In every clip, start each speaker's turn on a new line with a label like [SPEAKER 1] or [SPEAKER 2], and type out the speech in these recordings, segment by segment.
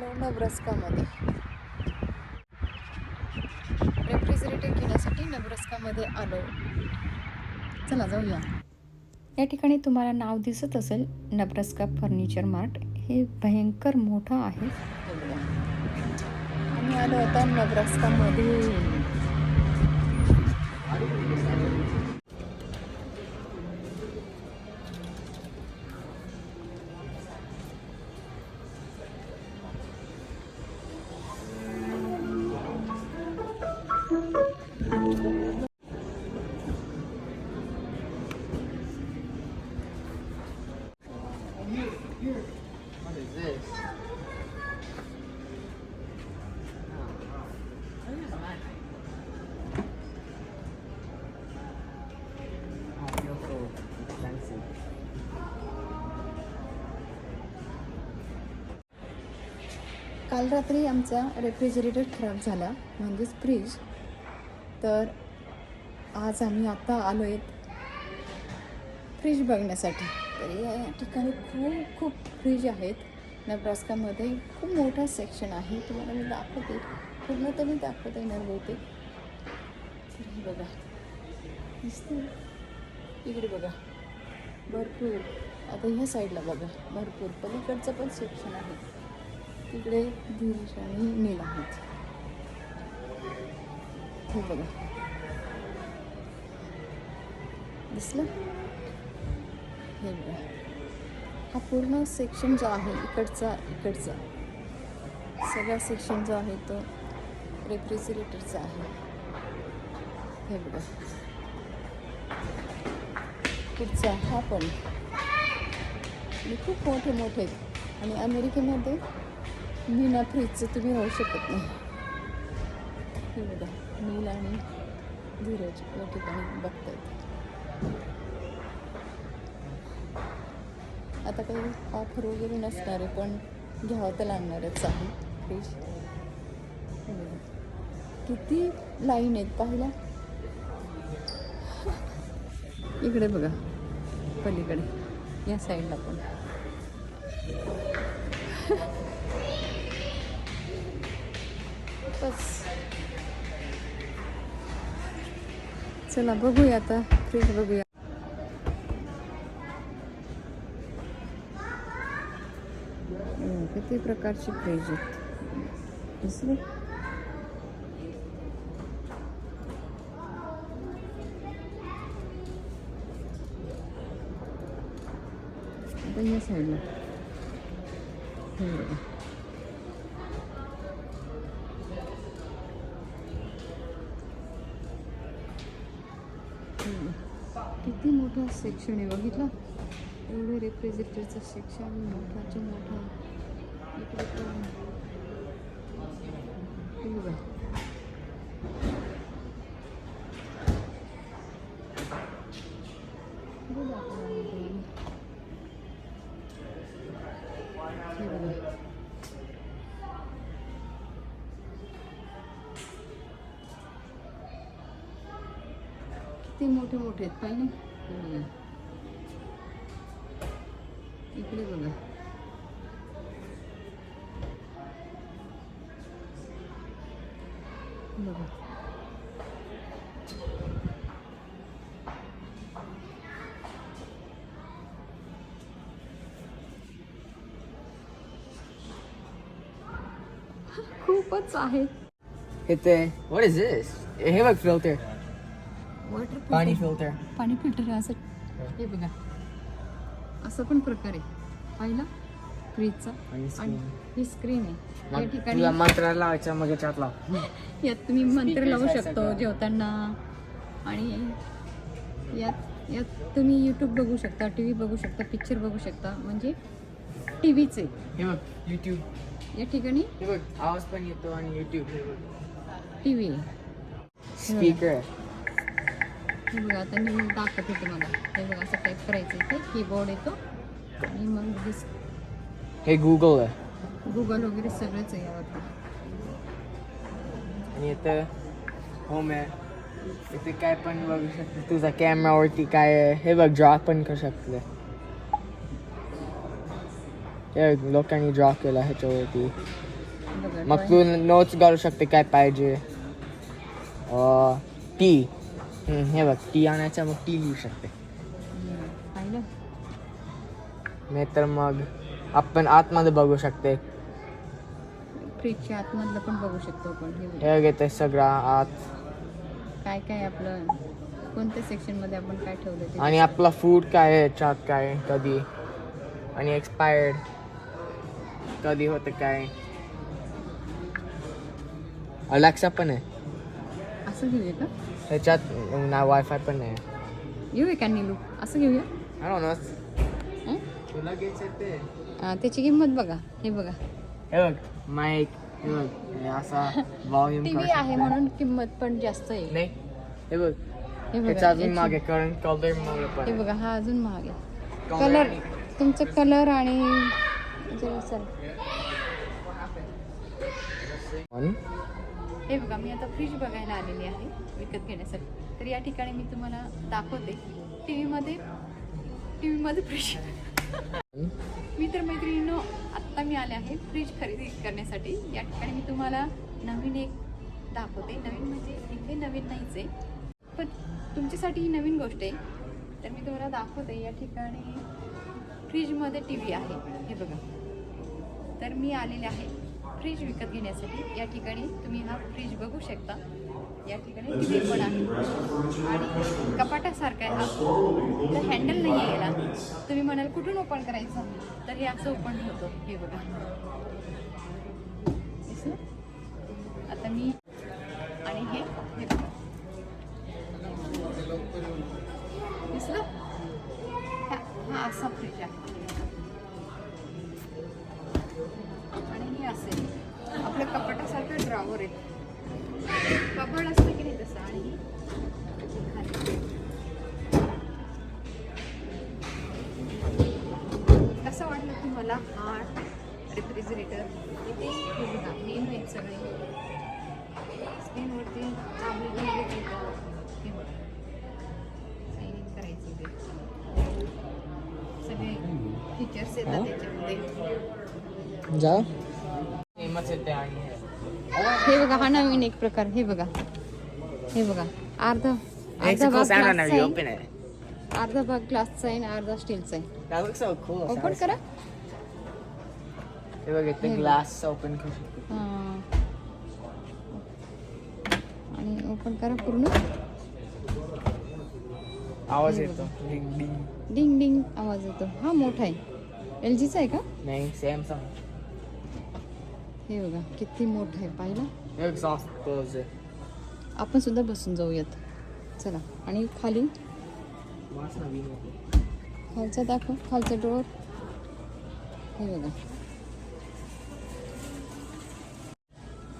[SPEAKER 1] आलो नब्रस्कामध्ये रेफ्रिजरेटर घेण्यासाठी नब्रस्कामध्ये आलो. चला जाऊया. या ठिकाणी तुम्हाला नाव दिसत असेल नब्रस्का फर्निचर मार्ट. हे भयंकर मोठं आहे. आम्ही आलो आता नब्रस्कामध्ये काल रात्री आमचा रेफ्रिजरेटर खराब झाला म्हणजेच फ्रीज. तर आज आम्ही आता आलो आहेत फ्रीज बघण्यासाठी. तर या ठिकाणी खूप खूप फ्रीज आहेत. नब्रास्कामध्ये खूप मोठा सेक्शन आहे. तुम्हाला मी दाखवते. पूर्ण तर मी दाखवता येणार बहुतेक. तर हे बघा. दिसते इकडे बघा. भरपूर. आता ह्या साईडला बघा. भरपूर. पलीकडचं पण सेक्शन आहे. तिकडे धीरेश आणि नील आहेत हे बघा. दिसलं? हे बघा. हा पूर्ण सेक्शन जो आहे इकडचा इकडचा. सगळा सेक्शन जो आहे तो रेफ्रिजरेटरचा आहे. हे बघा. पुढचा हा पण. खूप मोठे मोठे आणि अमेरिकेमध्ये बिना फ्रीजचं तुम्ही राहू शकत नाही. हे बघा नील आणि धीरज या ठिकाणी बघतात आता काही ऑफर वगैरे नसणार आहे पण घ्यावं तर लागणारच आहे. फ्रीज. किती लाईन आहेत पाहिला. इकडे बघा पलीकडे या साईडला पण. बस. चला बघूया आता फ्रीज बघूया. किती प्रकारची फ्रीज आहेत. दिसली? आता या साईडला किती मोठा सेक्शन आहे बघितलं? एवढं रेफ्रिजरेटरचं सेक्शन मोठाच्या मोठा. इकडे पण. बघा. किती मोठे मोठे आहेत हे बघा. इकडे बघा बघा खूपच आहे
[SPEAKER 2] Hit the. What is this? A Himmock filter.
[SPEAKER 1] Water
[SPEAKER 2] Paani filter.
[SPEAKER 1] पाणी फिल्टर असं. हे बघा. असं पण प्रकार आहे. पाहिला? फ्रीजचा
[SPEAKER 2] आणि.
[SPEAKER 1] ही स्क्रीन आहे. या ठिकाणी
[SPEAKER 2] मंत्र लावायचा मग याच्यात लाव.
[SPEAKER 1] यात तुम्ही मंत्र लावू
[SPEAKER 2] आहे
[SPEAKER 1] शकतो. जेवताना. आणि यात यात तुम्ही यूट्यूब बघू शकता टी व्ही बघू शकता पिक्चर बघू शकता. म्हणजे टी व्हीचे
[SPEAKER 2] हे बघ युट्यूब
[SPEAKER 1] या ठिकाणी
[SPEAKER 2] हे बघ आवाज पण येतो आणि युट्यूब हे बघ
[SPEAKER 1] टी व्ही
[SPEAKER 2] स्पीकर
[SPEAKER 1] बघा आता मी दाखवते तुम्हाला हे बघा असं टाईप करायचं इथे कीबोर्ड येतो. आणि मग दिस
[SPEAKER 2] हे गुगल आहे.
[SPEAKER 1] गुगल वगैरे सगळंच आहे यावरती
[SPEAKER 2] आणि इथं होम आहे. इथे काय पण बघू शकते. तुझा कॅमेरावरती काय आहे हे बघ ड्रॉ पण करू शकते. हे लोकांनी ड्रॉ केला ह्याच्यावरती. मग तू नोट्स घालू शकते काय पाहिजे. टी हे बघ टी आणायचं मग टी लिहू शकते. नाही तर मग आपण आतमध्ये बघू शकते.
[SPEAKER 1] फ्रीजच्या आतमधलं पण बघू शकतो आपण हे
[SPEAKER 2] घेते सगळं आत.
[SPEAKER 1] काय काय आपलं कोणत्या सेक्शनमध्ये आपण काय ठेवलं
[SPEAKER 2] आणि आपला फूड काय आहे याच्यात काय कधी? आणि एक्सपायर्ड कधी होतं काय? अलेक्सा पण आहे.
[SPEAKER 1] असं घेऊया का?
[SPEAKER 2] त्याच्यात ना वायफाय पण आहे
[SPEAKER 1] घेऊया का निलू असं घेऊया. हं?
[SPEAKER 2] तुला घ्यायचं ते.
[SPEAKER 1] त्याची किंमत बघा. हे बघा.
[SPEAKER 2] हे बघ माईक हे बघ हे असा
[SPEAKER 1] आहे म्हणून किंमत पण जास्त आहे.
[SPEAKER 2] नाही हे बघ.
[SPEAKER 1] हे
[SPEAKER 2] त्याच्या अजून
[SPEAKER 1] याची-
[SPEAKER 2] मागे करंट कलर मागे पण
[SPEAKER 1] हे बघा हा अजून महाग आहे कलर तुमचं कलर आणि जरा सर हे बघा मी आता फ्रीज बघायला आलेली आहे विकत घेण्यासाठी. तर या ठिकाणी मी तुम्हाला दाखवते. टी व्हीमध्ये टी व्हीमध्ये फ्रीज मी तर आत्ता मी आले आहे फ्रीज खरेदी करण्यासाठी. या ठिकाणी मी तुम्हाला नवीन एक दाखवते. नवीन म्हणजे इथे नवीन नाहीच. आहे पण तुमच्यासाठी ही नवीन गोष्ट आहे. तर मी तुम्हाला दाखवते या ठिकाणी फ्रीजमध्ये टी व्ही आहे. हे बघा. तर मी आलेले आहे फ्रीज विकत घेण्यासाठी या ठिकाणी तुम्ही हा फ्रीज बघू शकता. या ठिकाणी टी व्ही पण आहे. आणि कपाटासारखा आहे. हा तर हँडल नाही आहे याला. तुम्ही म्हणाल कुठून ओपन करायचं? तर हे असं ओपन होतं. हे बघा? आता मी आणि हे हे बघा. दिसलं? हा असा फ्रीज आहे. ड्रॉवर आहे. कपाट असतं की नाही तसं? आणि हे. कसं वाटलं तुम्हाला? हा रेफ्रिजरेटर इथे हे मेन आहेत सगळे. स्क्रीनवरती साइन इन करायचं ते. सगळे फीचर्स येतात त्याच्यामध्ये.
[SPEAKER 2] जा. फेमस येते आणि हे.
[SPEAKER 1] बघा हा नवीन एक प्रकार हे बघा. हे बघा अर्धा अर्धा भाग
[SPEAKER 2] you
[SPEAKER 1] आहे. अर्धा भाग ग्लासचा आहे आणि अर्धा स्टीलचा आहे.
[SPEAKER 2] That looks so cool.
[SPEAKER 1] Open करा.
[SPEAKER 2] बघ इथे
[SPEAKER 1] बघ.
[SPEAKER 2] ग्लास ओपन करू शकतो.
[SPEAKER 1] हा. आणि ओपन करा पूर्ण.
[SPEAKER 2] आवाज येतो. डिंग डिंग
[SPEAKER 1] डिंग डिंग आवाज येतो. हा मोठा आहे. एल जीचा आहे का?
[SPEAKER 2] नाही सॅमसंग
[SPEAKER 1] हे बघा किती मोठं आहे पाहिलं?
[SPEAKER 2] बघ
[SPEAKER 1] आपण सुद्धा बसून जाऊयात. चला आणि खाली. खालचा दाखव खालचा डोअर हे बघा.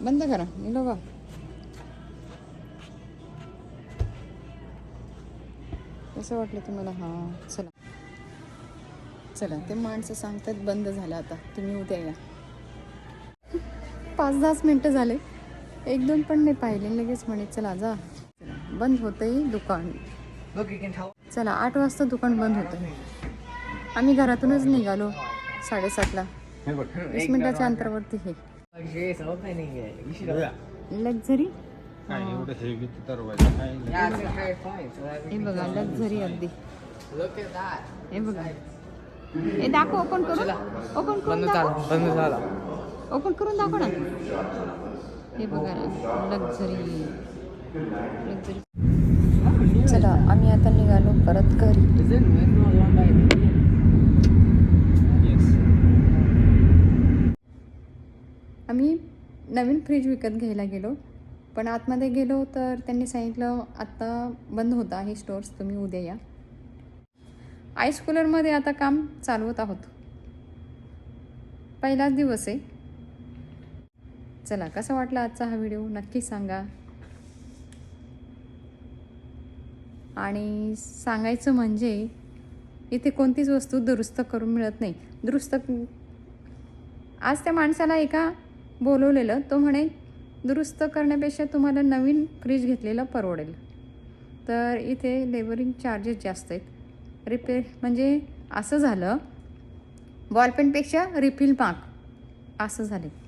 [SPEAKER 1] बंद करा निलोबा कसं वाटलं तुम्हाला? हां चला. चला ते माणसं सांगतात बंद झालं आता. तुम्ही उद्या या. पाच दहाच मिनटं झाले. एक दोन पण नाही पाहिले. लगेच म्हणे चला जा. बंद होतंय दुकान. चला आठ वाजता दुकान बंद होतं आम्ही घरातूनच निघालो साडेसातला. वीस मिनिटाच्या अंतरावरती हे. लक्झरी हे. बघा लक्झरी अगदी. हे बघा. हे दाखव ओपन करून. ओपन करून
[SPEAKER 2] बंद झाला.
[SPEAKER 1] ओपन करून दाखव ना. हे बघा लक्झरी लक्झरी चला आम्ही आता निघालो परत घरी. आम्ही नवीन फ्रीज विकत घ्यायला गेलो. पण आतमध्ये गेलो तर त्यांनी सांगितलं आत्ता बंद होतं आहे स्टोर्स तुम्ही उद्या या. आईस कूलरमध्ये आता काम चालवत आहोत. पहिलाच दिवस आहे. चला कसा वाटला आजचा हा व्हिडिओ? नक्की सांगा. आणि सांगायचं म्हणजे इथे कोणतीच वस्तू दुरुस्त करून मिळत नाही. दुरुस्त आज त्या माणसाला एका बोलवलेलं तो म्हणे दुरुस्त करण्यापेक्षा तुम्हाला नवीन फ्रीज घेतलेलं परवडेल. तर इथे लेबरिंग चार्जेस जास्त आहेत. रिपेअर म्हणजे असं झालं बॉलपेनपेक्षा रिफिल माग असं झाले.